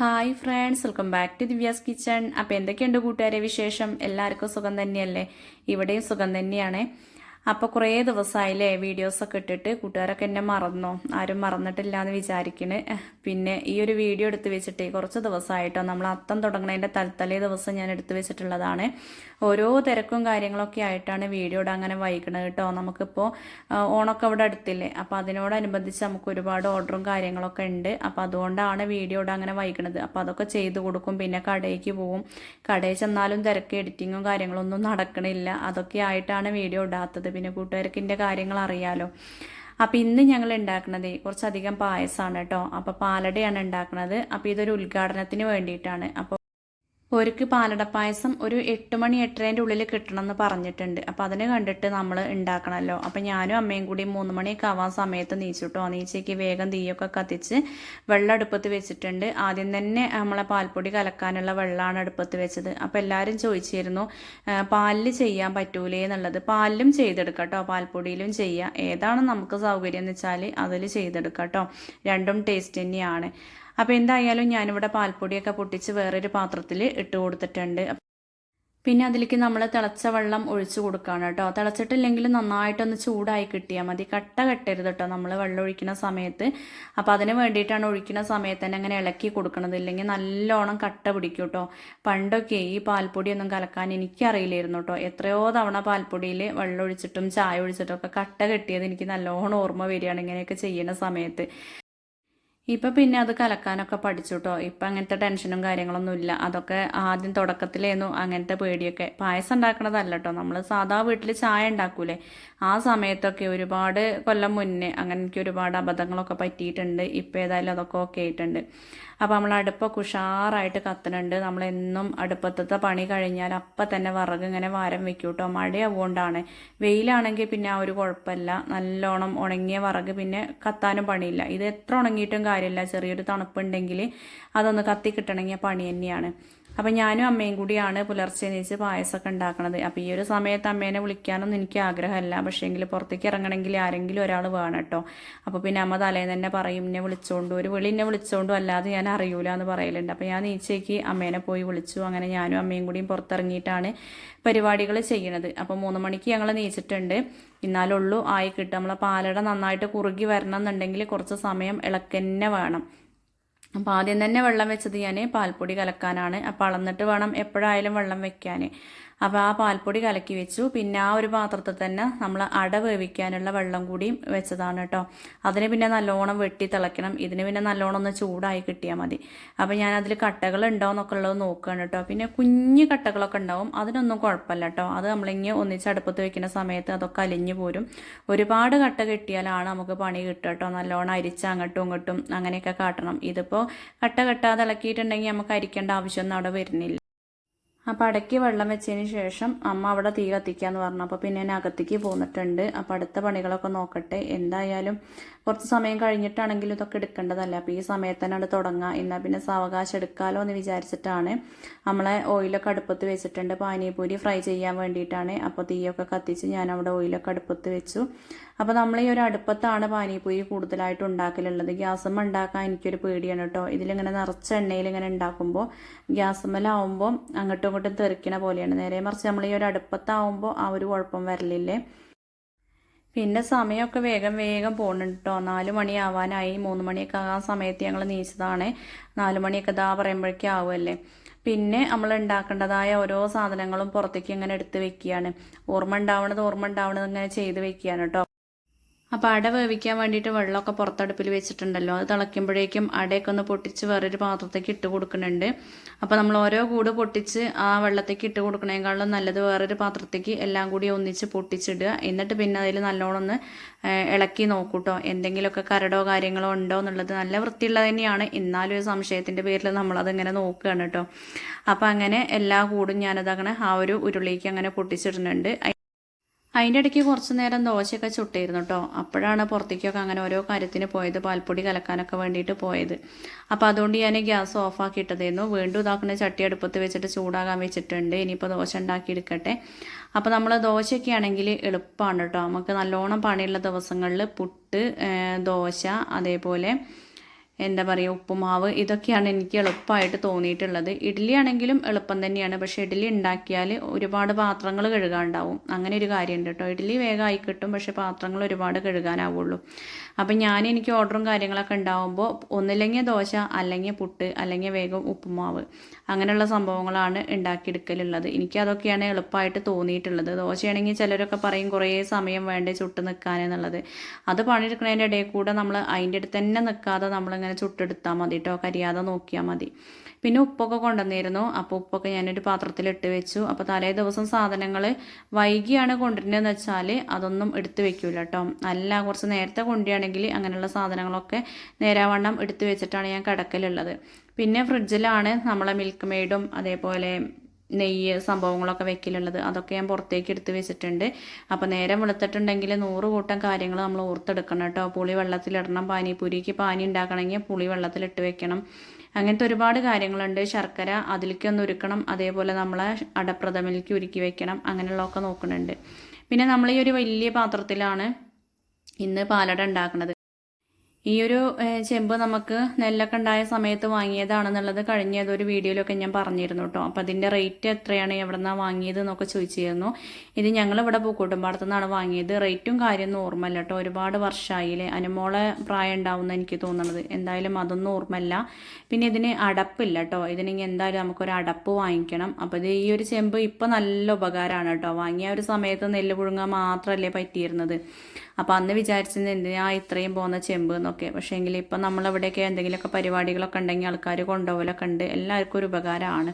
Hi friends welcome back to Divya's kitchen. അപ്പോൾ എന്തൊക്കെയുണ്ട് കൂട്ടുകാരെ വിശേഷം? എല്ലാവർക്കും സുഖം തന്നെയല്ലേ? ഇവിടെയും സുഖം തന്നെയാണ്. അപ്പോൾ കുറേ ദിവസമായില്ലേ വീഡിയോസൊക്കെ ഇട്ടിട്ട് കൂട്ടുകാരൊക്കെ എന്നെ മറന്നോ? ആരും മറന്നിട്ടില്ല എന്ന് വിചാരിക്കണ് പിന്നെ ഈ ഒരു വീഡിയോ എടുത്ത് വെച്ചിട്ട് കുറച്ച് ദിവസമായിട്ടോ നമ്മൾ അത്തം തുടങ്ങുന്നതിന്റെ തലത്തലേ ദിവസം ഞാൻ എടുത്തു വെച്ചിട്ടുള്ളതാണ്. ഓരോ തിരക്കും കാര്യങ്ങളൊക്കെ ആയിട്ടാണ് വീഡിയോ ഇടാൻ അങ്ങനെ വൈകണത് കേട്ടോ. നമുക്കിപ്പോൾ ഓണൊക്കെ അവിടെ അടുത്തില്ലേ? അപ്പോൾ അതിനോടനുബന്ധിച്ച് നമുക്ക് ഒരുപാട് ഓർഡറും കാര്യങ്ങളൊക്കെ ഉണ്ട്. അപ്പോൾ അതുകൊണ്ടാണ് വീഡിയോ ഇടാൻ അങ്ങനെ വൈകണത്. അപ്പോൾ അതൊക്കെ ചെയ്തു കൊടുക്കും. പിന്നെ കടയിലേക്ക് പോവും. കടയിൽ ചെന്നാലും തിരക്ക് എഡിറ്റിങ്ങും കാര്യങ്ങളൊന്നും നടക്കണില്ല. അതൊക്കെ ആയിട്ടാണ് വീഡിയോ ഇടാത്തത് പിന്നെ കൂട്ടുകാർക്ക് കാര്യങ്ങൾ അറിയാലോ. അപ്പോൾ ഇന്ന് ഞങ്ങൾ ഉണ്ടാക്കുന്നത് കുറച്ചധികം പായസമാണ് കേട്ടോ. അപ്പോൾ പാലടയാണ് ഉണ്ടാക്കുന്നത് അപ്പോൾ ഇതൊരു ഉദ്ഘാടനത്തിന് വേണ്ടിയിട്ടാണ്. അപ്പോൾ ഒരുക്ക് പാലട പായസം ഒരു എട്ട് മണി എട്ടരേന്റെ ഉള്ളിൽ കിട്ടണം എന്ന് പറഞ്ഞിട്ടുണ്ട്. അപ്പോൾ അതിനെ കണ്ടിട്ട് നമ്മൾ ഉണ്ടാക്കണമല്ലോ അപ്പോൾ ഞാനും അമ്മയും കൂടി മൂന്ന് മണിയൊക്കെ ആവാൻ സമയത്ത് നീച്ചിട്ടോ നീച്ചേക്ക് വേഗം തീയൊക്കെ കത്തിച്ച് വെള്ളം അടുപ്പത്ത് വെച്ചിട്ടുണ്ട്. ആദ്യം തന്നെ നമ്മളെ പാൽപ്പൊടി കലക്കാനുള്ള വെള്ളമാണ് അടുപ്പത്ത് വെച്ചത്. അപ്പോൾ എല്ലാവരും ചോദിച്ചിരുന്നു പാലിൽ ചെയ്യാൻ പറ്റൂലേ എന്നുള്ളത്. പാലിലും ചെയ്തെടുക്കാം പാൽപ്പൊടിയിലും ചെയ്യുക ഏതാണ് നമുക്ക് സൗകര്യം എന്ന് വെച്ചാൽ അതിൽ ചെയ്തെടുക്കാം രണ്ടും ടേസ്റ്റ് തന്നെയാണ്. അപ്പോൾ എന്തായാലും ഞാനിവിടെ പാൽപ്പൊടിയൊക്കെ പൊട്ടിച്ച് വേറൊരു പാത്രത്തിൽ ഇട്ട് കൊടുത്തിട്ടുണ്ട്. പിന്നെ അതിലേക്ക് നമ്മൾ തിളച്ച വെള്ളം ഒഴിച്ചു കൊടുക്കുകയാണ് കേട്ടോ. തിളച്ചിട്ടില്ലെങ്കിൽ നന്നായിട്ടൊന്ന് ചൂടായി കിട്ടിയാൽ മതി. കട്ട കെട്ടരുത് കേട്ടോ. നമ്മൾ വെള്ളം ഒഴിക്കുന്ന സമയത്ത്. അപ്പോൾ അതിന് വേണ്ടിയിട്ടാണ് ഒഴിക്കുന്ന സമയത്ത് തന്നെ അങ്ങനെ ഇളക്കി കൊടുക്കണത്. ഇല്ലെങ്കിൽ നല്ലോണം കട്ട പിടിക്കും കേട്ടോ. പണ്ടൊക്കെ ഈ പാൽപ്പൊടിയൊന്നും കലക്കാൻ എനിക്കറിയില്ലായിരുന്നു കേട്ടോ. എത്രയോ തവണ പാൽപ്പൊടിയിൽ വെള്ളം ഒഴിച്ചിട്ടും ചായ ഒഴിച്ചിട്ടും ഒക്കെ കട്ട കെട്ടിയത് എനിക്ക് നല്ലോണം ഓർമ്മ വരികയാണ് ഇങ്ങനെയൊക്കെ ചെയ്യുന്ന സമയത്ത്. ഇപ്പം പിന്നെ അത് കലക്കാനൊക്കെ പഠിച്ചു കേട്ടോ ഇപ്പം അങ്ങനത്തെ ടെൻഷനും കാര്യങ്ങളൊന്നും ഇല്ല. അതൊക്കെ ആദ്യം തുടക്കത്തിലേന്നു അങ്ങനത്തെ പേടിയൊക്കെ. പായസം ഉണ്ടാക്കണതല്ല കേട്ടോ നമ്മൾ സാധാ വീട്ടിൽ ചായ ഉണ്ടാക്കൂലേ? ആ സമയത്തൊക്കെ ഒരുപാട് കൊല്ലം മുന്നേ അങ്ങനെ എനിക്ക് ഒരുപാട് അബദ്ധങ്ങളൊക്കെ പറ്റിയിട്ടുണ്ട്. ഇപ്പം ഏതായാലും അതൊക്കെ ഓക്കെ ആയിട്ടുണ്ട്. അപ്പോൾ നമ്മൾ അടുപ്പൊക്കെ ഉഷാറായിട്ട് നമ്മൾ എന്നും അടുപ്പത്തത്തെ പണി കഴിഞ്ഞാൽ അപ്പം തന്നെ വിറക് ഇങ്ങനെ വാരം വെക്കും കേട്ടോ മഴയാവുകൊണ്ടാണ് വെയിലാണെങ്കിൽ പിന്നെ ആ ഒരു കുഴപ്പമില്ല. നല്ലോണം ഉണങ്ങിയ വിറക് പിന്നെ കത്താനും പണിയില്ല. ഇത് എത്ര ഉണങ്ങിയിട്ടും കാര്യമില്ല. ചെറിയൊരു തണുപ്പുണ്ടെങ്കിൽ അതൊന്ന് കത്തി കിട്ടണമെങ്കിൽ പണി തന്നെയാണ്. അപ്പം ഞാനും അമ്മയും കൂടിയാണ് പുലർച്ചെ നീച്ച് പായസമൊക്കെ ഉണ്ടാക്കണത്. അപ്പോൾ ഈ ഒരു സമയത്ത് അമ്മേനെ വിളിക്കാനൊന്നും എനിക്ക് ആഗ്രഹമല്ല. പക്ഷേ എങ്കിൽ പുറത്തേക്ക് ഇറങ്ങണമെങ്കിൽ ആരെങ്കിലും ഒരാൾ വേണം കേട്ടോ. അപ്പോൾ പിന്നെ അമ്മ തലേന്ന് തന്നെ പറയും എന്നെ വിളിച്ചോണ്ടു ഒരു വിളി എന്നെ വിളിച്ചോണ്ടു അല്ലാതെ ഞാൻ അറിയൂല എന്ന് പറയലുണ്ട്. അപ്പോൾ ഞാൻ നീച്ചേക്ക് അമ്മേനെ പോയി വിളിച്ചു. അങ്ങനെ ഞാനും അമ്മയും കൂടിയും പുറത്തിറങ്ങിയിട്ടാണ് പരിപാടികൾ ചെയ്യണത്. അപ്പോൾ മൂന്ന് മണിക്ക് ഞങ്ങൾ നീച്ചിട്ടുണ്ട്. എന്നാലുള്ളൂ ആയി കിട്ടും. നമ്മളെ പാലട നന്നായിട്ട് കുറുകി വരണം എന്നുണ്ടെങ്കിൽ കുറച്ച് സമയം ഇളക്കന്നെ വേണം. അപ്പോൾ ആദ്യം തന്നെ വെള്ളം വെച്ചത് ഞാൻ പാൽപ്പൊടി കലക്കാനാണ്. അപ്പോൾ അളന്നിട്ട് വേണം എപ്പോഴായാലും വെള്ളം വെക്കാൻ അപ്പോൾ ആ പാൽപ്പൊടി കലക്കി വെച്ചു. പിന്നെ ആ ഒരു പാത്രത്തിൽ തന്നെ നമ്മൾ അട വേവിക്കാനുള്ള വെള്ളം കൂടിയും വെച്ചതാണ് കേട്ടോ. അതിന് പിന്നെ നല്ലോണം വെട്ടി തിളയ്ക്കണം ഇതിന് പിന്നെ നല്ലോണം ഒന്ന് ചൂടായി കിട്ടിയാൽ മതി. അപ്പോൾ ഞാൻ അതിൽ കട്ടകൾ ഉണ്ടോ എന്നൊക്കെ ഉള്ളത് നോക്കുകയാണ് കേട്ടോ. പിന്നെ കുഞ്ഞു കട്ടകളൊക്കെ ഉണ്ടാവും. അതിനൊന്നും കുഴപ്പമില്ല കേട്ടോ. അത് നമ്മളിങ്ങനെ ഒന്നിച്ച് അടുപ്പത്ത് വെക്കുന്ന സമയത്ത് അതൊക്കെ അലിഞ്ഞു പോരും. ഒരുപാട് കട്ട കിട്ടിയാലാണ് നമുക്ക് പണി കിട്ടുക കേട്ടോ. നല്ലോണം അരിച്ച് അങ്ങോട്ടും ഇങ്ങോട്ടും അങ്ങനെയൊക്കെ കാട്ടണം. ഇതിപ്പോൾ കട്ട കെട്ടാതെ ഇളക്കിയിട്ടുണ്ടെങ്കിൽ നമുക്ക് അരിക്കേണ്ട ആവശ്യമൊന്നും അവിടെ വരുന്നില്ല. അപ്പോൾ അടയ്ക്ക് വെള്ളം വെച്ചതിന് ശേഷം അമ്മ അവിടെ തീ കത്തിക്കാന്ന് പറഞ്ഞു. അപ്പോൾ പിന്നെ ഞാൻ അകത്തേക്ക് പോന്നിട്ടുണ്ട്. അപ്പോൾ അടുത്ത പണികളൊക്കെ നോക്കട്ടെ. എന്തായാലും കുറച്ച് സമയം കഴിഞ്ഞിട്ടാണെങ്കിലും ഇതൊക്കെ എടുക്കേണ്ടതല്ല? അപ്പോൾ ഈ സമയത്ത് തന്നെ അത് തുടങ്ങാം. എന്നാൽ പിന്നെ സാവകാശം എടുക്കാമല്ലോ എന്ന് വിചാരിച്ചിട്ടാണ് നമ്മളെ ഓയിലൊക്കെ അടുപ്പത്ത് വെച്ചിട്ടുണ്ട്. പാനിപൂരി ഫ്രൈ ചെയ്യാൻ വേണ്ടിയിട്ടാണ്. അപ്പോൾ തീയൊക്കെ കത്തിച്ച് ഞാൻ അവിടെ ഓയിലൊക്കെ അടുപ്പത്ത് വെച്ചു. അപ്പോൾ നമ്മൾ ഈ ഒരു അടുപ്പത്താണ് പാനിപൂരി കൂടുതലായിട്ട് ഉണ്ടാക്കലുള്ളത്. ഗ്യാസമ്മ ഉണ്ടാക്കാൻ എനിക്കൊരു പേടിയാണ് കേട്ടോ. ഇതിലിങ്ങനെ നിറച്ച എണ്ണയിൽ ഇങ്ങനെ ഉണ്ടാക്കുമ്പോൾ ഗ്യാസമ്മലാവുമ്പോൾ അങ്ങോട്ടും ഇങ്ങോട്ടും തെറിക്കണ പോലെയാണ്. നേരെ മറിച്ച് നമ്മൾ ഈ ഒരു അടുപ്പത്താവുമ്പോൾ ആ ഒരു കുഴപ്പം വരലില്ലേ? പിന്നെ സമയമൊക്കെ വേഗം വേഗം പോകുന്നുണ്ട് കേട്ടോ നാല് മണിയാവാനായി. മൂന്ന് മണിയൊക്കെ ആകാൻ സമയത്ത് ഞങ്ങൾ നീച്ചതാണ്. നാല് മണിയൊക്കെ ഇതാ പറയുമ്പോഴേക്കും ആവുമല്ലേ പിന്നെ നമ്മൾ ഉണ്ടാക്കേണ്ടതായ ഓരോ സാധനങ്ങളും പുറത്തേക്ക് ഇങ്ങനെ എടുത്ത് വെക്കുകയാണ് ഓർമ്മ ഉണ്ടാവണത് ഓർമ്മ ഉണ്ടാവണത് ഇങ്ങനെ ചെയ്ത് വെക്കുകയാണ് കേട്ടോ അപ്പോൾ അട വേവിക്കാൻ വേണ്ടിയിട്ട് വെള്ളമൊക്കെ പുറത്തടുപ്പിൽ വെച്ചിട്ടുണ്ടല്ലോ. അത് തിളയ്ക്കുമ്പോഴേക്കും അടയൊക്കെ ഒന്ന് പൊട്ടിച്ച് വേറൊരു പാത്രത്തേക്ക് ഇട്ട് കൊടുക്കുന്നുണ്ട്. അപ്പോൾ നമ്മൾ ഓരോ കൂട് പൊട്ടിച്ച് ആ വെള്ളത്തേക്ക് ഇട്ട് കൊടുക്കണേക്കാളും നല്ലത് വേറൊരു പാത്രത്തേക്ക് എല്ലാം കൂടി ഒന്നിച്ച് പൊട്ടിച്ചിടുക. എന്നിട്ട് പിന്നെ അതിൽ നല്ലോണം ഒന്ന് ഇളക്കി നോക്കൂട്ടോ. എന്തെങ്കിലുമൊക്കെ കരടോ കാര്യങ്ങളോ ഉണ്ടോ എന്നുള്ളത് നല്ല വൃത്തിയുള്ളത് തന്നെയാണ്. എന്നാലും ഒരു സംശയത്തിന്റെ പേരിൽ നമ്മളതിങ്ങനെ നോക്കുകയാണ് കേട്ടോ. അപ്പോൾ അങ്ങനെ എല്ലാ കൂടും ഞാനതങ്ങനെ ആ ഒരു ഉരുളിക്ക് അങ്ങനെ പൊട്ടിച്ചിടുന്നുണ്ട്. അതിന്റെ ഇടയ്ക്ക് കുറച്ച് നേരം ദോശയൊക്കെ ചുട്ടിരുന്നു കേട്ടോ അപ്പോഴാണ് പുറത്തേക്കൊക്കെ അങ്ങനെ ഓരോ കാര്യത്തിന് പോയത്. പാൽപ്പൊടി കലക്കാനൊക്കെ വേണ്ടിയിട്ട് പോയത്. അപ്പോൾ അതുകൊണ്ട് ഞാൻ ഗ്യാസ് ഓഫാക്കി ഇട്ടതായിരുന്നു വീണ്ടും ഇതാക്കുന്ന ചട്ടി അടുപ്പത്ത് വെച്ചിട്ട് ചൂടാകാൻ വെച്ചിട്ടുണ്ട്. ഇനിയിപ്പോൾ ദോശ ഉണ്ടാക്കി എടുക്കട്ടെ. അപ്പോൾ നമ്മൾ ദോശയൊക്കെ ആണെങ്കിൽ എളുപ്പമാണ് കേട്ടോ നമുക്ക് നല്ലോണം പണിയുള്ള ദിവസങ്ങളിൽ പുട്ട് ദോശ അതേപോലെ എന്താ പറയുക ഉപ്പുമാവ് ഇതൊക്കെയാണ് എനിക്ക് എളുപ്പമായിട്ട് തോന്നിയിട്ടുള്ളത്. ഇഡ്ഡലി ആണെങ്കിലും എളുപ്പം തന്നെയാണ്. പക്ഷേ ഇഡ്ഡലി ഉണ്ടാക്കിയാൽ ഒരുപാട് പാത്രങ്ങൾ കഴുകാനുണ്ടാവും അങ്ങനെ ഒരു കാര്യമുണ്ട് കേട്ടോ. ഇഡ്ഡലി ആയി കിട്ടും പക്ഷേ പാത്രങ്ങൾ ഒരുപാട് കഴുകാനാവുള്ളൂ. അപ്പം ഞാൻ എനിക്ക് ഓർഡറും കാര്യങ്ങളൊക്കെ ഉണ്ടാവുമ്പോൾ ഒന്നില്ലെങ്കിൽ ദോശ അല്ലെങ്കിൽ പുട്ട് അല്ലെങ്കിൽ വേഗം ഉപ്പുമാവ്. അങ്ങനെയുള്ള സംഭവങ്ങളാണ് ഉണ്ടാക്കിയെടുക്കലുള്ളത്. എനിക്ക് അതൊക്കെയാണ് എളുപ്പമായിട്ട് തോന്നിയിട്ടുള്ളത്. ദോശയാണെങ്കിൽ ചിലരൊക്കെ പറയും കുറേ സമയം വേണ്ടേ ചുട്ട് നിൽക്കാൻ എന്നുള്ളത്. അത് പണിയെടുക്കുന്നതിന്റെ ഇടയിൽ കൂടെ നമ്മൾ അതിന്റെ അടുത്ത് തന്നെ നിൽക്കാതെ നമ്മളിങ്ങനെ ചുട്ടെടുത്താൽ മതി കേട്ടോ. കരിയാതെ നോക്കിയാൽ മതി. പിന്നെ ഉപ്പൊക്കെ കൊണ്ടുവന്നിരുന്നു. അപ്പോൾ ഉപ്പൊക്കെ ഞാനൊരു പാത്രത്തിലിട്ട് വെച്ചു. അപ്പോൾ തലേ ദിവസം സാധനങ്ങൾ വൈകിയാണ് കൊണ്ടുവരുന്നതെന്ന് വെച്ചാൽ അതൊന്നും എടുത്തു വെക്കൂല കേട്ടോ. അല്ല കുറച്ച് നേരത്തെ കൊണ്ടുവരികയാണെങ്കിൽ അങ്ങനെയുള്ള സാധനങ്ങളൊക്കെ നേരാവണ്ണം എടുത്തു വെച്ചിട്ടാണ് ഞാൻ കിടക്കലുള്ളത്. പിന്നെ ഫ്രിഡ്ജിലാണ് നമ്മളെ മിൽക്ക് മെയ്ഡും അതേപോലെ നെയ്യ് സംഭവങ്ങളൊക്കെ വെക്കലുള്ളത്. അതൊക്കെ ഞാൻ പുറത്തേക്ക് എടുത്ത് വെച്ചിട്ടുണ്ട്. അപ്പോൾ നേരം വെളുത്തിട്ടുണ്ടെങ്കിൽ നൂറ് കൂട്ടം കാര്യങ്ങൾ നമ്മൾ ഓർത്തെടുക്കണം കേട്ടോ. പുളി വെള്ളത്തിലിടണം പാനിപ്പൂരിക്ക് പാനി ഉണ്ടാക്കണമെങ്കിൽ പുളി വെള്ളത്തിലിട്ട് വെക്കണം. അങ്ങനത്തെ ഒരുപാട് കാര്യങ്ങളുണ്ട്. ശർക്കര അതിലേക്ക് ഒന്ന് ഉരുക്കണം. അതേപോലെ നമ്മളെ അടപ്രഥമയിലേക്ക് ഉരുക്കി വെക്കണം. അങ്ങനെയുള്ളതൊക്കെ നോക്കുന്നുണ്ട്. പിന്നെ നമ്മൾ ഈ ഒരു വലിയ പാത്രത്തിലാണ് ഇന്ന് പാലട ഉണ്ടാക്കുന്നത്. ഈ ഒരു ചെമ്പ് നമുക്ക് നെല്ലൊക്കെ ഉണ്ടായ സമയത്ത് വാങ്ങിയതാണെന്നുള്ളത് കഴിഞ്ഞ ഏതൊരു വീഡിയോയിലൊക്കെ ഞാൻ പറഞ്ഞിരുന്നു കേട്ടോ അപ്പോൾ അതിന്റെ റേറ്റ് എത്രയാണ് എവിടെ നിന്നാണ് വാങ്ങിയത് എന്നൊക്കെ ചോദിച്ചിരുന്നു. ഇത് ഞങ്ങളിവിടെ പൂക്കൂട്ടുംപാടത്തു നിന്നാണ് വാങ്ങിയത്. റേറ്റും കാര്യമൊന്നും ഓർമ്മല്ല കേട്ടോ ഒരുപാട് വർഷമായില്ലേ അനുമോളെ പ്രായം ഉണ്ടാവുമെന്ന് എനിക്ക് തോന്നുന്നത് എന്തായാലും അതൊന്നും ഓർമ്മല്ല പിന്നെ ഇതിന് അടപ്പില്ല കേട്ടോ ഇതിനെങ്കിൽ എന്തായാലും നമുക്കൊരു അടപ്പ് വാങ്ങിക്കണം. അപ്പോൾ ഇത് ഈ ഒരു ചെമ്പ് ഇപ്പോൾ നല്ല ഉപകാരമാണ് കേട്ടോ വാങ്ങിയ ഒരു സമയത്ത് നെല്ല് പുഴുങ്ങാൻ മാത്രമല്ലേ പറ്റിയിരുന്നത്. അപ്പോൾ അന്ന് വിചാരിച്ചത് എന്തിനാ ഇത്രയും പോകുന്ന ചെമ്പ് എന്നൊക്കെ. പക്ഷേ എങ്കിൽ ഇപ്പം നമ്മളവിടെയൊക്കെ എന്തെങ്കിലുമൊക്കെ പരിപാടികളൊക്കെ ഉണ്ടെങ്കിൽ ആൾക്കാർ കൊണ്ടുപോകലൊക്കെ ഉണ്ട്. എല്ലാവർക്കും ഒരു ഉപകാരമാണ്.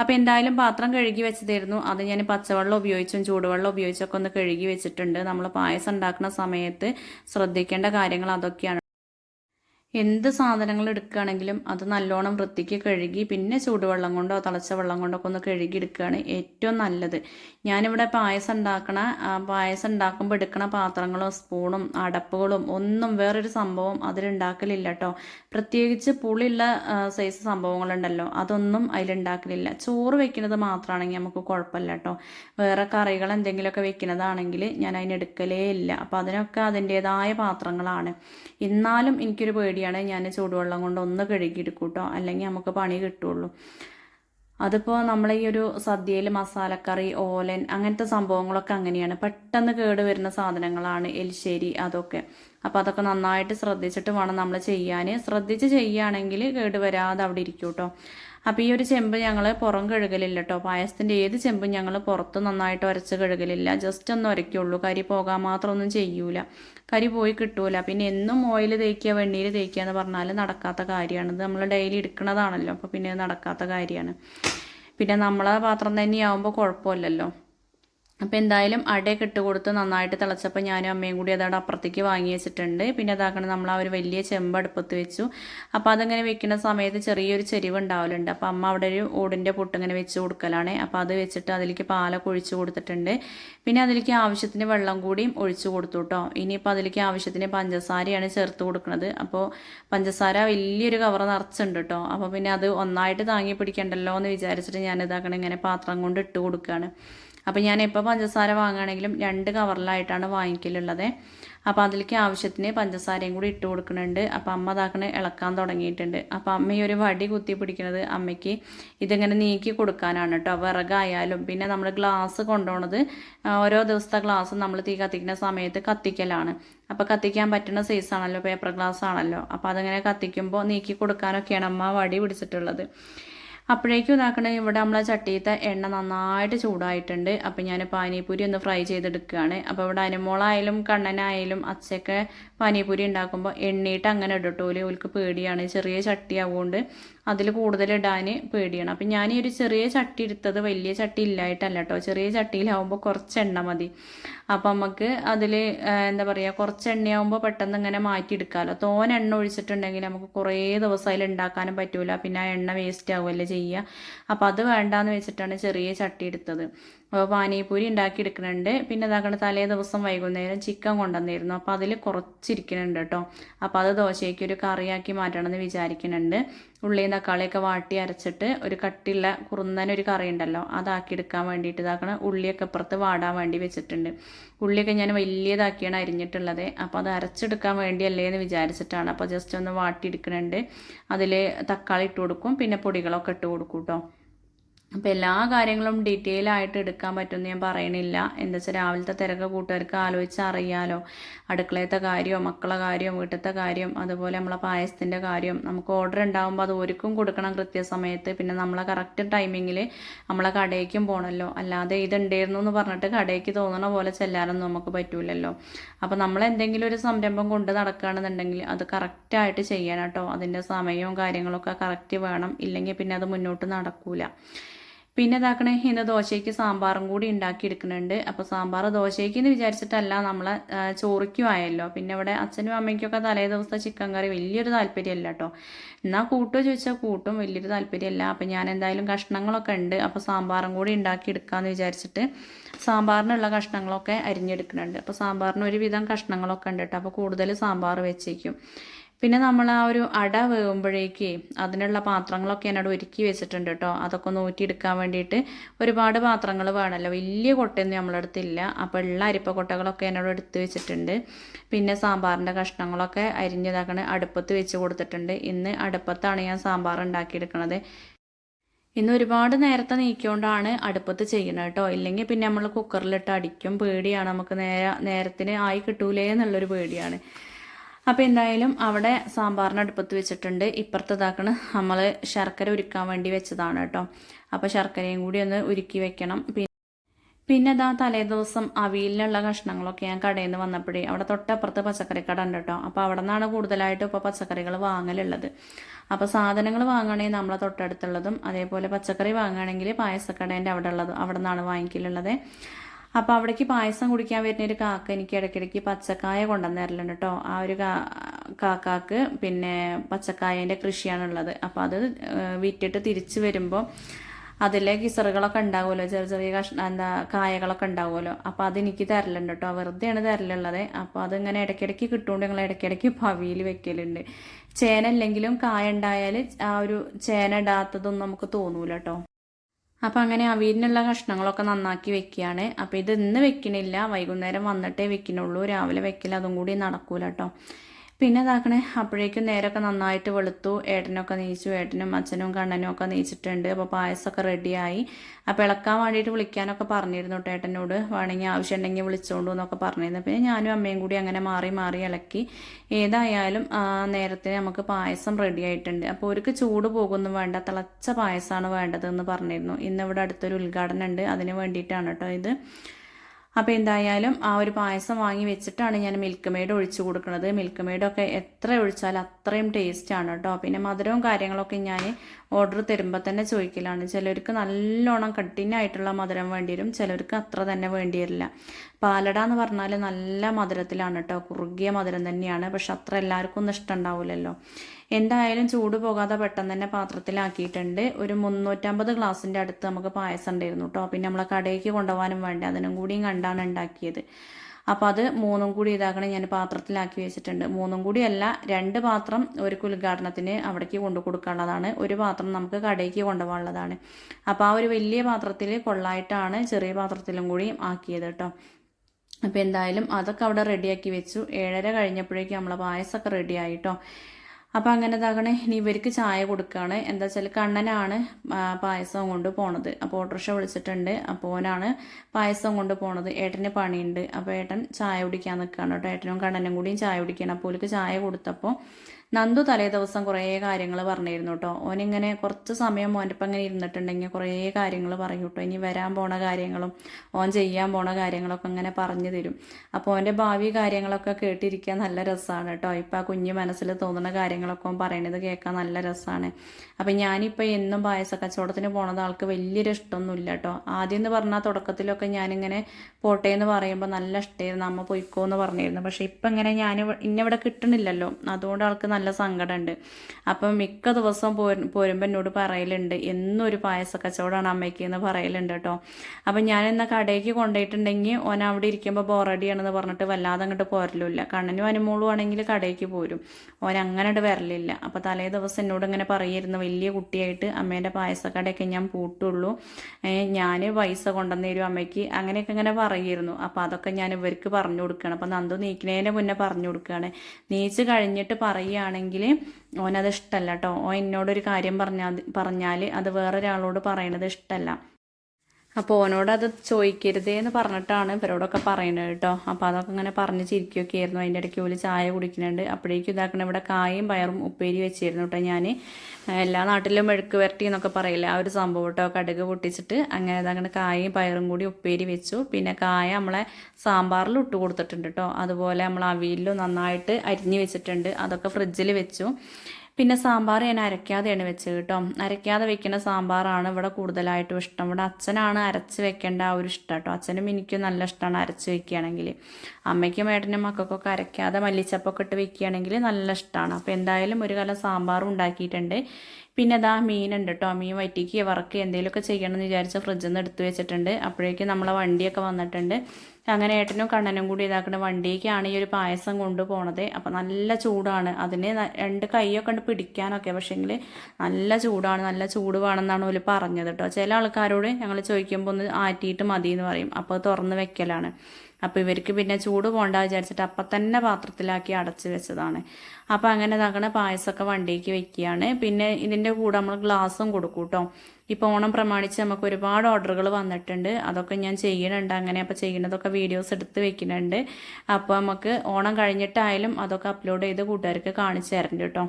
അപ്പോൾ എന്തായാലും പാത്രം കഴുകി വെച്ചതായിരുന്നു. അത് ഞാൻ പച്ചവെള്ളം ഉപയോഗിച്ചും ചൂടുവെള്ളം ഉപയോഗിച്ചൊക്കെ ഒന്ന് കഴുകി വെച്ചിട്ടുണ്ട്. നമ്മൾ പായസം ഉണ്ടാക്കുന്ന സമയത്ത് ശ്രദ്ധിക്കേണ്ട കാര്യങ്ങൾ അതൊക്കെയാണ്. എന്ത് സാധനങ്ങൾ എടുക്കുകയാണെങ്കിലും അത് നല്ലോണം വൃത്തിക്ക് കഴുകി പിന്നെ ചൂടുവെള്ളം കൊണ്ടോ തിളച്ച വെള്ളം കൊണ്ടോ ഒക്കെ ഒന്ന് കഴുകി എടുക്കുകയാണ് ഏറ്റവും നല്ലത്. ഞാനിവിടെ പായസം ഉണ്ടാക്കണ പായസം ഉണ്ടാക്കുമ്പോൾ എടുക്കണ പാത്രങ്ങളും സ്പൂണും അടപ്പുകളും ഒന്നും വേറൊരു സംഭവം അതിലുണ്ടാക്കലില്ല കേട്ടോ. പ്രത്യേകിച്ച് പുളിയുള്ള സൈസ് സംഭവങ്ങളുണ്ടല്ലോ അതൊന്നും അതിലുണ്ടാക്കലില്ല. ചോറ് വെക്കുന്നത് മാത്രമാണെങ്കിൽ നമുക്ക് കുഴപ്പമില്ല കേട്ടോ. വേറെ കറികൾ എന്തെങ്കിലുമൊക്കെ വെക്കുന്നതാണെങ്കിൽ ഞാൻ അതിനെടുക്കലേ ഇല്ല. അപ്പോൾ അതിനൊക്കെ അതിന്റേതായ പാത്രങ്ങളാണ്. എന്നാലും എനിക്കൊരു പേടിയാണ്. വേണ്ടിയാണ് ഞാൻ ചൂടുവെള്ളം കൊണ്ട് ഒന്ന് കഴുകിയെടുക്കും കേട്ടോ അല്ലെങ്കിൽ നമുക്ക് പണി കിട്ടുള്ളൂ. അതിപ്പോൾ നമ്മൾ ഈ ഒരു സദ്യയിൽ മസാലക്കറി ഓലൻ അങ്ങനത്തെ സംഭവങ്ങളൊക്കെ അങ്ങനെയാണ്. പെട്ടെന്ന് കേട് വരുന്ന സാധനങ്ങളാണ് എലിശ്ശേരി അതൊക്കെ. അപ്പോൾ അതൊക്കെ നന്നായിട്ട് ശ്രദ്ധിച്ചിട്ട് വേണം നമ്മൾ ചെയ്യാൻ ശ്രദ്ധിച്ച് ചെയ്യുകയാണെങ്കിൽ കേട് വരാതെ അവിടെ ഇരിക്കും കേട്ടോ അപ്പോൾ ഈ ഒരു ചെമ്പ് ഞങ്ങൾ പുറം കഴുകലില്ല കേട്ടോ പായസത്തിന്റെ ഏത് ചെമ്പും ഞങ്ങൾ പുറത്ത് നന്നായിട്ട് ഉരച്ച് കഴുകലില്ല. ജസ്റ്റ് ഒന്ന് ഉരയ്ക്കുള്ളൂ കരി പോകാൻ മാത്രം ഒന്നും ചെയ്യൂല. കരി പോയി കിട്ടൂല. പിന്നെ എന്നും ഓയിൽ തേക്കുക വെണ്ണീര് തേക്കുക എന്ന് പറഞ്ഞാൽ നടക്കാത്ത കാര്യമാണ്. ഇത് നമ്മൾ ഡെയിലി എടുക്കുന്നതാണല്ലോ. അപ്പോൾ പിന്നെ നടക്കാത്ത കാര്യമാണ്. പിന്നെ നമ്മളെ പാത്രം തന്നെയാവുമ്പോൾ കുഴപ്പമില്ലല്ലോ. അപ്പോൾ എന്തായാലും അടയൊക്കെ ഇട്ട് കൊടുത്ത് നന്നായിട്ട് തിളച്ചപ്പോൾ ഞാനും അമ്മയും കൂടി അതവിടെ അപ്പുറത്തേക്ക് വാങ്ങി വെച്ചിട്ടുണ്ട്. പിന്നെ അതാക്കണം നമ്മൾ ആ ഒരു വലിയ ചെമ്പ് അടുപ്പത്ത് വെച്ചു. അപ്പോൾ അതങ്ങനെ വെക്കുന്ന സമയത്ത് ചെറിയൊരു ചെരിവ് ഉണ്ടാവലുണ്ട്. അപ്പോൾ അമ്മ അവിടെ ഒരു ഓടിന്റെ പൊട്ടിങ്ങനെ വെച്ച് കൊടുക്കലാണ്. അപ്പോൾ അത് വെച്ചിട്ട് അതിലേക്ക് പാലൊക്കെ ഒഴിച്ചു കൊടുത്തിട്ടുണ്ട്. പിന്നെ അതിലേക്ക് ആവശ്യത്തിന് വെള്ളം കൂടിയും ഒഴിച്ചു കൊടുത്തു കേട്ടോ ഇനിയിപ്പോൾ അതിലേക്ക് ആവശ്യത്തിന് പഞ്ചസാരയാണ് ചേർത്ത് കൊടുക്കുന്നത് അപ്പോൾ പഞ്ചസാര വലിയൊരു കവർ നിറച്ചുണ്ട് കേട്ടോ അപ്പോൾ പിന്നെ അത് ഒന്നായിട്ട് താങ്ങി പിടിക്കണ്ടല്ലോ എന്ന് വിചാരിച്ചിട്ട് ഞാൻ ഇതാക്കണം ഇങ്ങനെ പാത്രം കൊണ്ട് ഇട്ട് കൊടുക്കുകയാണ് അപ്പോൾ ഞാൻ എപ്പോൾ പഞ്ചസാര വാങ്ങുകയാണെങ്കിലും രണ്ട് കവറിലായിട്ടാണ് വാങ്ങിക്കലുള്ളത്. അപ്പോൾ അതിലേക്ക് ആവശ്യത്തിന് പഞ്ചസാരയും കൂടി ഇട്ട് കൊടുക്കുന്നുണ്ട്. അപ്പോൾ അമ്മ അതാക്കണ ഇളക്കാൻ തുടങ്ങിയിട്ടുണ്ട്. അപ്പോൾ അമ്മ ഈ ഒരു വടി കുത്തി പിടിക്കുന്നത് അമ്മയ്ക്ക് ഇതിങ്ങനെ നീക്കി കൊടുക്കാനാണ് കേട്ടോ. വിറകായാലും പിന്നെ നമ്മൾ ഗ്ലാസ് കൊണ്ടുപോണത് ഓരോ ദിവസത്തെ ഗ്ലാസ് നമ്മൾ തീ കത്തിക്കുന്ന സമയത്ത് കത്തിക്കലാണ്. അപ്പോൾ കത്തിക്കാൻ പറ്റുന്ന സൈസ് ആണല്ലോ പേപ്പർ ഗ്ലാസ് ആണല്ലോ. അപ്പോൾ അതിങ്ങനെ കത്തിക്കുമ്പോൾ നീക്കി കൊടുക്കാനൊക്കെയാണ് അമ്മ വടി പിടിച്ചിട്ടുള്ളത്. അപ്പോഴേക്കും ഇതാക്കണേ ഇവിടെ നമ്മളെ ചട്ടിയത്തെ എണ്ണ നന്നായിട്ട് ചൂടായിട്ടുണ്ട്. അപ്പം ഞാൻ പാനിപ്പൂരി ഒന്ന് ഫ്രൈ ചെയ്തെടുക്കുകയാണ്. അപ്പോൾ ഇവിടെ അനുമോളായാലും കണ്ണനായാലും അച്ഛക്കെ പാനിപ്പൂരി ഉണ്ടാക്കുമ്പോൾ എണ്ണയിട്ട് അങ്ങനെ ഇടട്ടൂൽ ഓൽക്ക് പേടിയാണ്. ചെറിയ ചട്ടി ആവുകൊണ്ട് അതിൽ കൂടുതൽ ഇടാൻ പേടിയാണ്. അപ്പം ഞാൻ ഈ ഒരു ചെറിയ ചട്ടി എടുത്തത് വലിയ ചട്ടി ഇല്ലായിട്ടല്ല കേട്ടോ. ചെറിയ ചട്ടിയിലാവുമ്പോൾ കുറച്ച് എണ്ണ മതി. അപ്പം നമുക്ക് അതിൽ എന്താ പറയുക കുറച്ച് എണ്ണയാവുമ്പോൾ പെട്ടെന്ന് ഇങ്ങനെ മാറ്റിയെടുക്കാമല്ലോ തോൻ എണ്ണ ഒഴിച്ചിട്ടുണ്ടെങ്കിൽ നമുക്ക് കുറേ ദിവസം അതിൽ ഉണ്ടാക്കാനും പറ്റൂല. പിന്നെ ആ എണ്ണ വേസ്റ്റ് ആവുമല്ലേ ചെയ്യുക. അപ്പോൾ അത് വേണ്ടാന്ന് വെച്ചിട്ടാണ് ചെറിയ ചട്ടി എടുത്തത്. പാനിപൂരി ഉണ്ടാക്കി എടുക്കുന്നുണ്ട് പിന്നെ ഇതാക്കണ തലേ ദിവസം വൈകുന്നേരം ചിക്കൻ കൊണ്ടുവന്നിരുന്നു. അപ്പോൾ അതിൽ കുറച്ചിരിക്കുന്നുണ്ട് കേട്ടോ. അപ്പോൾ അത് ദോശയ്ക്ക് ഒരു കറിയാക്കി മാറ്റണമെന്ന് വിചാരിക്കുന്നുണ്ട്. ഉള്ളിയും തക്കാളിയൊക്കെ വാട്ടി അരച്ചിട്ട് ഒരു കട്ടിയുള്ള കുറുന്നനൊരു കറി ഉണ്ടല്ലോ അതാക്കി എടുക്കാൻ വേണ്ടിയിട്ട് ഇതാക്കണം ഉള്ളിയൊക്കെ ഇപ്പുറത്ത് വാടാൻ വേണ്ടി വെച്ചിട്ടുണ്ട്. ഉള്ളിയൊക്കെ ഞാൻ വലിയതാക്കിയാണ് അരിഞ്ഞിട്ടുള്ളത്. അപ്പോൾ അത് അരച്ചെടുക്കാൻ വേണ്ടിയല്ലേ എന്ന് വിചാരിച്ചിട്ടാണ്. അപ്പോൾ ജസ്റ്റ് ഒന്ന് വാട്ടിയെടുക്കുന്നുണ്ട്. അതിൽ തക്കാളി ഇട്ട് കൊടുക്കും പിന്നെ പൊടികളൊക്കെ ഇട്ട് കൊടുക്കും കേട്ടോ. അപ്പോൾ എല്ലാ കാര്യങ്ങളും ഡീറ്റെയിൽ ആയിട്ട് എടുക്കാൻ പറ്റുമെന്ന് ഞാൻ പറയണില്ല. എന്താ വെച്ചാൽ രാവിലത്തെ തിരക്ക് കൂട്ടുകാർക്ക് ആലോചിച്ച് അറിയാലോ. അടുക്കളയത്തെ കാര്യവും മക്കളെ കാര്യവും വീട്ടിലത്തെ കാര്യം അതുപോലെ നമ്മളെ പായസത്തിന്റെ കാര്യം. നമുക്ക് ഓർഡർ ഉണ്ടാകുമ്പോൾ അത് ഒരുക്കും കൊടുക്കണം കൃത്യസമയത്ത്. പിന്നെ നമ്മളെ കറക്റ്റ് ടൈമിങ്ങിൽ നമ്മളെ കടയ്ക്കും പോകണമല്ലോ അല്ലാതെ ഇതുണ്ടായിരുന്നു എന്ന് പറഞ്ഞിട്ട് കടയ്ക്ക് തോന്നണ പോലെ ചെല്ലാനൊന്നും നമുക്ക് പറ്റൂലല്ലോ. അപ്പോൾ നമ്മൾ എന്തെങ്കിലും ഒരു സംരംഭം കൊണ്ട് നടക്കുകയാണെന്നുണ്ടെങ്കിൽ അത് കറക്റ്റായിട്ട് ചെയ്യണം കേട്ടോ അതിന്റെ സമയവും കാര്യങ്ങളൊക്കെ കറക്റ്റ് വേണം. ഇല്ലെങ്കിൽ പിന്നെ അത് മുന്നോട്ട് നടക്കൂല. പിന്നെ ഇതാക്കണേ ഇന്ന് ദോശയ്ക്ക് സാമ്പാറും കൂടി ഉണ്ടാക്കി എടുക്കുന്നുണ്ട് അപ്പോൾ സാമ്പാർ ദോശയ്ക്ക് എന്ന് വിചാരിച്ചിട്ടല്ല നമ്മളെ ചോറിക്കും ആയല്ലോ. പിന്നെ ഇവിടെ അച്ഛനും അമ്മയ്ക്കൊക്കെ തലേ ദിവസത്തെ ചിക്കൻ കറി വലിയൊരു താല്പര്യമല്ല കേട്ടോ എന്നാൽ കൂട്ടോ ചോദിച്ചാൽ കൂട്ടും വലിയൊരു താല്പര്യമല്ല. അപ്പോൾ ഞാൻ എന്തായാലും കഷ്ണങ്ങളൊക്കെ ഉണ്ട്. അപ്പോൾ സാമ്പാറും കൂടി ഉണ്ടാക്കി എടുക്കാന്ന് വിചാരിച്ചിട്ട് സാമ്പാറിനുള്ള കഷ്ണങ്ങളൊക്കെ അരിഞ്ഞെടുക്കുന്നുണ്ട്. അപ്പോൾ സാമ്പാറിന് ഒരുവിധം കഷ്ണങ്ങളൊക്കെ ഉണ്ട് കേട്ടോ അപ്പോൾ കൂടുതൽ സാമ്പാർ വെച്ചേക്കും. പിന്നെ നമ്മൾ ആ ഒരു അട വേകുമ്പോഴേക്ക് അതിനുള്ള പാത്രങ്ങളൊക്കെ എന്നോട് ഒരുക്കി വെച്ചിട്ടുണ്ട് കേട്ടോ. അതൊക്കെ ഒന്ന് ഊറ്റിയെടുക്കാൻ വേണ്ടിയിട്ട് ഒരുപാട് പാത്രങ്ങൾ വേണമല്ലോ. വലിയ കൊട്ടയൊന്നും നമ്മളടുത്തില്ല അപ്പോൾ ഉള്ള അരിപ്പ കൊട്ടകളൊക്കെ എടുത്ത് വെച്ചിട്ടുണ്ട്. പിന്നെ സാമ്പാറിന്റെ കഷ്ണങ്ങളൊക്കെ അരിഞ്ഞതാക്കണ അടുപ്പത്ത് വെച്ച് കൊടുത്തിട്ടുണ്ട്. ഇന്ന് അടുപ്പത്താണ് ഞാൻ സാമ്പാർ ഉണ്ടാക്കിയെടുക്കുന്നത് ഇന്ന് ഒരുപാട് നേരത്തെ നീക്കിക്കൊണ്ടാണ് അടുപ്പത്ത് ചെയ്യുന്നത് കേട്ടോ. ഇല്ലെങ്കിൽ പിന്നെ നമ്മൾ കുക്കറിലിട്ട് അടിക്കും. പേടിയാണ്. നമുക്ക് നേരെ നേരത്തിന് ആയി കിട്ടൂലേ എന്നുള്ളൊരു പേടിയാണ്. അപ്പോൾ എന്തായാലും അവിടെ സാമ്പാറിന് അടുപ്പത്ത് വെച്ചിട്ടുണ്ട്. ഇപ്പുറത്ത് നമ്മൾ ശർക്കര ഉരുക്കാൻ വേണ്ടി വെച്ചതാണ് കേട്ടോ. അപ്പോൾ ശർക്കരയും കൂടി ഒന്ന് ഉരുക്കി വെക്കണം. പിന്നെ പിന്നെ ഇതാ തലേദിവസം അവിയലിനുള്ള കഷ്ണങ്ങളൊക്കെ ഞാൻ കടയിൽ നിന്ന് വന്നപ്പോഴേ അവിടെ തൊട്ടപ്പുറത്ത് പച്ചക്കറി കട ഉണ്ട് കേട്ടോ. അപ്പോൾ അവിടെ നിന്നാണ് കൂടുതലായിട്ടും ഇപ്പോൾ പച്ചക്കറികൾ വാങ്ങലുള്ളത്. അപ്പോൾ സാധനങ്ങൾ വാങ്ങണമെങ്കിൽ നമ്മളെ തൊട്ടടുത്തുള്ളതും അതേപോലെ പച്ചക്കറി വാങ്ങുകയാണെങ്കിൽ പായസക്കടേന്റെ അവിടെ ഉള്ളതും അവിടെ നിന്നാണ് വാങ്ങിക്കലുള്ളത്. അപ്പോൾ അവിടേക്ക് പായസം കുടിക്കാൻ വരുന്ന ഒരു കാക്ക എനിക്ക് ഇടയ്ക്കിടയ്ക്ക് പച്ചക്കായ കൊണ്ടുവന്ന് തരലുണ്ട് കേട്ടോ. ആ ഒരു കാക്കാക്ക് പിന്നെ പച്ചക്കായന്റെ കൃഷിയാണുള്ളത്. അപ്പോൾ അത് വിറ്റിട്ട് തിരിച്ചു വരുമ്പോൾ അതിലെ കിസറുകളൊക്കെ ഉണ്ടാവുമല്ലോ. ചെറിയ ചെറിയ കഷ്ണ എന്താ കായകളൊക്കെ ഉണ്ടാവുമല്ലോ. അപ്പോൾ അതെനിക്ക് തരലുണ്ട് കേട്ടോ. വെറുതെയാണ് തരലുള്ളത്. അപ്പോൾ അതിങ്ങനെ ഇടയ്ക്കിടയ്ക്ക് കിട്ടുകൊണ്ട് ഞങ്ങൾ ഇടയ്ക്കിടയ്ക്ക് ഭവിയിൽ വെക്കലുണ്ട്. ചേന അല്ലെങ്കിലും കായ ഉണ്ടായാൽ ആ ഒരു ചേന ഇടാത്തതൊന്നും നമുക്ക് തോന്നൂല കേട്ടോ. അപ്പോൾ അങ്ങനെ അവിയലിനുള്ള കഷ്ണങ്ങളൊക്കെ നന്നാക്കി വെക്കുകയാണ്. അപ്പോൾ ഇത് ഇന്ന് വെക്കണില്ല. വൈകുന്നേരം വന്നിട്ടേ വെക്കണുള്ളൂ രാവിലെ വെക്കില്ല അതും കൂടി നടക്കൂല കേട്ടോ പിന്നെ ഇതാക്കണേ അപ്പോഴേക്കും നേരൊക്കെ നന്നായിട്ട് വെളുത്തു. ഏട്ടനൊക്കെ നീച്ചു. ഏട്ടനും അച്ഛനും കണ്ണനും ഒക്കെ നീച്ചിട്ടുണ്ട്. അപ്പോൾ പായസമൊക്കെ റെഡിയായി. അപ്പോൾ ഇളക്കാൻ വേണ്ടിയിട്ട് വിളിക്കാനൊക്കെ പറഞ്ഞിരുന്നു ഏട്ടനോട്. വേണമെങ്കിൽ ആവശ്യമുണ്ടെങ്കിൽ വിളിച്ചോണ്ടു എന്നൊക്കെ പറഞ്ഞിരുന്നു. പിന്നെ ഞാനും അമ്മയും കൂടി അങ്ങനെ മാറി മാറി ഇളക്കി. ഏതായാലും നേരത്തെ നമുക്ക് പായസം റെഡി ആയിട്ടുണ്ട്. അപ്പോൾ ഒരുക്ക് ചൂട് പോകുന്നു. വേണ്ട തിളച്ച പായസമാണ് വേണ്ടതെന്ന് പറഞ്ഞിരുന്നു. ഇന്നിവിടെ അടുത്തൊരു ഉദ്ഘാടനം ഉണ്ട്. അതിന് വേണ്ടിയിട്ടാണ് കേട്ടോ ഇത്. അപ്പോൾ എന്തായാലും ആ ഒരു പായസം വാങ്ങി വെച്ചിട്ടാണ് ഞാൻ മിൽക്ക് മെയ്ഡ് ഒഴിച്ചു കൊടുക്കുന്നത്. മിൽക്ക് മെയ്ഡൊക്കെ എത്ര ഒഴിച്ചാലും അത്രയും ടേസ്റ്റാണ് കേട്ടോ പിന്നെ മധുരവും കാര്യങ്ങളൊക്കെ ഞാൻ ഓർഡർ തരുമ്പോൾ തന്നെ ചോദിക്കലാണ്. ചിലർക്ക് നല്ലോണം കട്ടിനായിട്ടുള്ള മധുരം വേണ്ടി വരും ചിലർക്ക് അത്ര തന്നെ വേണ്ടി വരില്ല പാലട എന്ന് പറഞ്ഞാൽ നല്ല മധുരത്തിലാണ് കേട്ടോ കുറുകിയ മധുരം തന്നെയാണ്. പക്ഷെ അത്ര എല്ലാവർക്കും ഒന്നും ഇഷ്ടമുണ്ടാവില്ലല്ലോ എന്തായാലും ചൂട് പോകാതെ പെട്ടെന്ന് തന്നെ പാത്രത്തിലാക്കിയിട്ടുണ്ട്. ഒരു മുന്നൂറ്റമ്പത് ഗ്ലാസിന്റെ അടുത്ത് നമുക്ക് പായസം ഉണ്ടായിരുന്നു കേട്ടോ പിന്നെ നമ്മളെ കടയിലേക്ക് കൊണ്ടുപോകാനും വേണ്ടി. അതിനും കൂടിയും കണ്ടാണ് ഉണ്ടാക്കിയത്. അപ്പോൾ അത് മൂന്നും കൂടി ഇതാക്കണം ഞാൻ പാത്രത്തിലാക്കി വെച്ചിട്ടുണ്ട്. മൂന്നും കൂടി അല്ല രണ്ട് പാത്രം ഒരു ഉദ്ഘാടനത്തിന് അവിടേക്ക് കൊണ്ടു കൊടുക്കാനുള്ളതാണ്. ഒരു പാത്രം നമുക്ക് കടയിലേക്ക് കൊണ്ടുപോകാനുള്ളതാണ്. അപ്പോൾ ആ ഒരു വലിയ പാത്രത്തിൽ കൊള്ളായിട്ടാണ് ചെറിയ പാത്രത്തിലും കൂടി ആക്കിയത് കേട്ടോ അപ്പോൾ എന്തായാലും അതൊക്കെ അവിടെ റെഡിയാക്കി വെച്ചു. ഏഴര കഴിഞ്ഞപ്പോഴേക്കും നമ്മളെ പായസമൊക്കെ റെഡിയായി കേട്ടോ അപ്പോൾ അങ്ങനെ ഇതാകണേ ഇനി ഇവർക്ക് ചായ കൊടുക്കുകയാണ് എന്താ വെച്ചാൽ കണ്ണനാണ് പായസം കൊണ്ട് പോണത്. അപ്പോൾ ഓട്ടോറിക്ഷ വിളിച്ചിട്ടുണ്ട്. അപ്പോൾ ഓനാണ് പായസം കൊണ്ട് പോണത്. ഏട്ടന് പണിയുണ്ട്. അപ്പോൾ ഏട്ടൻ ചായ കുടിക്കാൻ നിൽക്കുകയാണ് കേട്ടോ. ഏട്ടനും കണ്ണനും കൂടിയും ചായ കുടിക്കുകയാണ് അപ്പോൾ ഓർക്ക് ചായ കൊടുത്തപ്പോൾ നന്ദു തലേ ദിവസം കുറേ കാര്യങ്ങൾ പറഞ്ഞിരുന്നു കേട്ടോ ഓനിങ്ങനെ കുറച്ച് സമയം മോന്റെ ഒപ്പം ഇങ്ങനെ ഇരുന്നിട്ടുണ്ടെങ്കിൽ കുറേ കാര്യങ്ങൾ പറയും കേട്ടോ ഇനി വരാൻ പോണ കാര്യങ്ങളും ഓൻ ചെയ്യാൻ പോണ കാര്യങ്ങളൊക്കെ ഇങ്ങനെ പറഞ്ഞു തരും. അപ്പോൾ ഓന്റെ ഭാവി കാര്യങ്ങളൊക്കെ കേട്ടിരിക്കാൻ നല്ല രസമാണ് കേട്ടോ ഇപ്പം ആ കുഞ്ഞു മനസ്സിൽ തോന്നുന്ന കാര്യങ്ങളൊക്കെ ഓൻ പറയണത് കേൾക്കാൻ നല്ല രസമാണ് അപ്പം ഞാനിപ്പോൾ എന്നും പായസ കച്ചവടത്തിന് പോണത് ആൾക്ക് വലിയൊരു ഇഷ്ടമൊന്നുമില്ല കേട്ടോ ആദ്യം എന്ന് പറഞ്ഞാൽ തുടക്കത്തിലൊക്കെ ഞാനിങ്ങനെ പോട്ടെ എന്ന് പറയുമ്പോൾ നല്ല ഇഷ്ടമായിരുന്നു അമ്മ പോയിക്കോ എന്ന് പറഞ്ഞിരുന്നു. പക്ഷേ ഇപ്പം ഇങ്ങനെ ഞാൻ ഇന്നിവിടെ കിട്ടണില്ലല്ലോ. അതുകൊണ്ട് ആൾക്ക് നല്ല സങ്കടമുണ്ട്. അപ്പം മിക്ക ദിവസവും പോ പോരുമ്പോൾ എന്നോട് പറയലുണ്ട്. എന്നും ഒരു പായസ കച്ചവടമാണ് അമ്മയ്ക്ക് എന്ന് പറയലുണ്ട് കേട്ടോ. അപ്പം ഞാൻ ഇന്ന് കടയ്ക്ക് കൊണ്ടുപോയിട്ടുണ്ടെങ്കിൽ ഓൻ അവിടെ ഇരിക്കുമ്പോൾ ബോറടിയാണെന്ന് പറഞ്ഞിട്ട് വല്ലാതെ അങ്ങോട്ട് പോരലില്ല കണ്ണനും അനുമോളും ആണെങ്കിൽ കടയ്ക്ക് പോരും. ഓൻ അങ്ങനെ വരലില്ല. അപ്പോൾ തലേ ദിവസം എന്നോട് ഇങ്ങനെ പറയായിരുന്നു വലിയ കുട്ടിയായിട്ട് അമ്മേന്റെ പായസക്കടയൊക്കെ ഞാൻ പൂട്ടുള്ളൂ. ഞാൻ പൈസ കൊണ്ടുവന്നു തരും അമ്മയ്ക്ക്. അങ്ങനെയൊക്കെ ഇങ്ങനെ പറയുമായിരുന്നു. അപ്പോൾ അതൊക്കെ ഞാൻ ഇവർക്ക് പറഞ്ഞു കൊടുക്കുകയാണ്. അപ്പോൾ നന്ദു നീക്കുന്നതിന് മുന്നേ പറഞ്ഞു കൊടുക്കുകയാണ്. നീച്ച് കഴിഞ്ഞിട്ട് പറയുകയാണെങ്കിൽ ഓനത് ഇഷ്ടമല്ല കേട്ടോ ഓൻ എന്നോടൊരു കാര്യം പറഞ്ഞാൽ പറഞ്ഞാൽ അത് വേറൊരാളോട് പറയണത് ഇഷ്ടമല്ല അപ്പോൾ ഓനോട് അത് ചോദിക്കരുതേ എന്ന് പറഞ്ഞിട്ടാണ് ഇവരോടൊക്കെ പറയുന്നത് കേട്ടോ. അപ്പോൾ അതൊക്കെ ഇങ്ങനെ പറഞ്ഞ് ചിരിക്കുകയൊക്കെ ആയിരുന്നു അതിന്റെ ഇടയ്ക്ക് ഒരു ചായ കുടിക്കുന്നുണ്ട്. അപ്പോഴേക്കും ഇതാക്കണം ഇവിടെ കായും പയറും ഉപ്പേരി വെച്ചിരുന്നു കേട്ടോ ഞാൻ എല്ലാ നാട്ടിലും മെഴുക്ക് വരട്ടി എന്നൊക്കെ പറയില്ല? ആ ഒരു സംഭവം കേട്ടോ. കടുക് പൊട്ടിച്ചിട്ട് അങ്ങനെ ഇതാക്കണം കായും പയറും കൂടി ഉപ്പേരി വെച്ചു. പിന്നെ കായ നമ്മളെ സാമ്പാറിൽ ഇട്ട് കൊടുത്തിട്ടുണ്ട് കേട്ടോ. അതുപോലെ നമ്മൾ അവിയിലും നന്നായിട്ട് അരിഞ്ഞ് വെച്ചിട്ടുണ്ട്. അതൊക്കെ ഫ്രിഡ്ജിൽ വെച്ചു. പിന്നെ സാമ്പാർ ഞാൻ അരയ്ക്കാതെയാണ് വെച്ചത് കേട്ടോ. അരയ്ക്കാതെ വെക്കുന്ന സാമ്പാറാണ് ഇവിടെ കൂടുതലായിട്ടും ഇഷ്ടം. ഇവിടെ അച്ഛനാണ് അരച്ച് വെക്കേണ്ട ആ ഒരു ഇഷ്ടം കേട്ടോ. അച്ഛനും എനിക്കും നല്ല ഇഷ്ടമാണ് അരച്ച് വെക്കുകയാണെങ്കിൽ. അമ്മയ്ക്കും ഏട്ടനും മക്കൾക്കൊക്കെ അരയ്ക്കാതെ മല്ലിച്ചപ്പൊക്കെ ഇട്ട് വെക്കുകയാണെങ്കിൽ നല്ല ഇഷ്ടമാണ്. അപ്പോൾ എന്തായാലും ഒരു കാലം സാമ്പാറും ഉണ്ടാക്കിയിട്ടുണ്ട്. പിന്നെ അതാ മീനുണ്ട് കേട്ടോ. മീൻ വറ്റിക്കുക വറക്കുക എന്തെങ്കിലുമൊക്കെ ചെയ്യണമെന്ന് വിചാരിച്ച ഫ്രിഡ്ജിൽ നിന്ന് എടുത്തു വെച്ചിട്ടുണ്ട്. അപ്പോഴേക്കും നമ്മളെ വണ്ടിയൊക്കെ വന്നിട്ടുണ്ട്. അങ്ങനെ ഏട്ടനും കണ്ണനും കൂടി ഇതാക്കുന്ന വണ്ടിക്കാണ് ഈ ഒരു പായസം കൊണ്ടുപോണത്. അപ്പം നല്ല ചൂടാണ്. അതിന് രണ്ട് കൈയൊക്കെ ഉണ്ട് പിടിക്കാനൊക്കെ. പക്ഷേങ്കിൽ നല്ല ചൂടാണ്. നല്ല ചൂട് വേണമെന്നാണ് ഓൽ പറഞ്ഞത് കേട്ടോ ചില ആൾക്കാരോട് ഞങ്ങൾ ചോദിക്കുമ്പോൾ ഒന്ന് ആറ്റിയിട്ട് മതി എന്ന് പറയും അപ്പോൾ തുറന്ന് വെക്കലാണ്. അപ്പോൾ ഇവർക്ക് പിന്നെ ചൂട് പോകണ്ട വിചാരിച്ചിട്ട് അപ്പം തന്നെ പാത്രത്തിലാക്കി അടച്ച് വെച്ചതാണ്. അപ്പോൾ അങ്ങനെ തകണ പായസമൊക്കെ വണ്ടിക്ക് വെക്കുകയാണ്. പിന്നെ ഇതിന്റെ കൂടെ നമ്മൾ ഗ്ലാസും കൊടുക്കും കേട്ടോ ഇപ്പോൾ ഓണം പ്രമാണിച്ച് നമുക്ക് ഒരുപാട് ഓർഡറുകൾ വന്നിട്ടുണ്ട്. അതൊക്കെ ഞാൻ ചെയ്യുന്നുണ്ട്. അങ്ങനെ അപ്പോൾ ചെയ്യുന്നതൊക്കെ വീഡിയോസ് എടുത്ത് വെക്കുന്നുണ്ട്. അപ്പോൾ നമുക്ക് ഓണം കഴിഞ്ഞിട്ടായാലും അതൊക്കെ അപ്ലോഡ് ചെയ്ത് കൂട്ടുകാർക്ക് കാണിച്ചു തരണ്ട് കേട്ടോ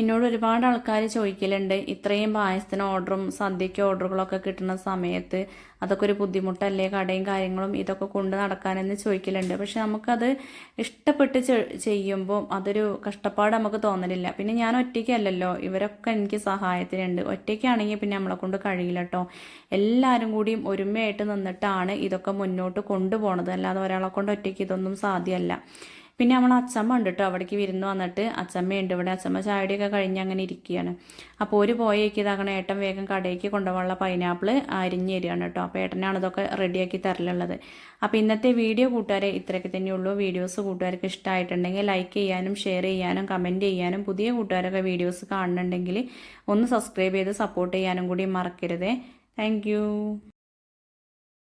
എന്നോട് ഒരുപാട് ആൾക്കാർ ചോദിക്കലുണ്ട്. ഇത്രയും പായസത്തിന് ഓർഡറും സദ്യയ്ക്ക് ഓർഡറുകളൊക്കെ കിട്ടുന്ന സമയത്ത് അതൊക്കെ ഒരു ബുദ്ധിമുട്ടല്ലേ? കടയും കാര്യങ്ങളും ഇതൊക്കെ കൊണ്ട് നടക്കാനെന്ന് ചോദിക്കലുണ്ട്. പക്ഷെ നമുക്കത് ഇഷ്ടപ്പെട്ട് ചെയ്യുമ്പോൾ അതൊരു കഷ്ടപ്പാട് നമുക്ക് തോന്നലില്ല. പിന്നെ ഞാൻ ഒറ്റയ്ക്കല്ലല്ലോ. ഇവരൊക്കെ എനിക്ക് സഹായത്തിനുണ്ട്. ഒറ്റയ്ക്കാണെങ്കിൽ പിന്നെ നമ്മളെ കൊണ്ട് കഴിയില്ല കേട്ടോ എല്ലാവരും കൂടിയും ഒരുമയായിട്ട് നിന്നിട്ടാണ് ഇതൊക്കെ മുന്നോട്ട് കൊണ്ടുപോകണത് അല്ലാതെ ഒരാളെ കൊണ്ട് ഒറ്റയ്ക്ക് ഇതൊന്നും സാധ്യമല്ല. പിന്നെ നമ്മൾ അച്ചമ്മ ഉണ്ട് കേട്ടോ അവിടേക്ക് വിരുന്ന് വന്നിട്ട് അച്ചമ്മയുണ്ട് ഇവിടെ. അച്ചമ്മ ചായടിയൊക്കെ കഴിഞ്ഞ് അങ്ങനെ ഇരിക്കുകയാണ് അപ്പോൾ ഒരു പോയേക്ക് ഇതാകണം ഏട്ടൻ വേഗം കടയിലേക്ക് കൊണ്ടുപോകാനുള്ള പൈനാപ്പിൾ അരിഞ്ഞ് തരികയാണ് കേട്ടോ. അപ്പോൾ ഏട്ടനാണ് ഇതൊക്കെ റെഡിയാക്കി തരലുള്ളത്. അപ്പോൾ ഇന്നത്തെ വീഡിയോ കൂട്ടുകാരെ ഇത്രയൊക്കെ തന്നെയുള്ളൂ വീഡിയോസ് കൂട്ടുകാർക്ക് ഇഷ്ടമായിട്ടുണ്ടെങ്കിൽ ലൈക്ക് ചെയ്യാനും ഷെയർ ചെയ്യാനും കമന്റ് ചെയ്യാനും പുതിയ കൂട്ടുകാരൊക്കെ വീഡിയോസ് കാണുന്നുണ്ടെങ്കിൽ ഒന്ന് സബ്സ്ക്രൈബ് ചെയ്ത് സപ്പോർട്ട് ചെയ്യാനും കൂടി മറക്കരുതേ. താങ്ക്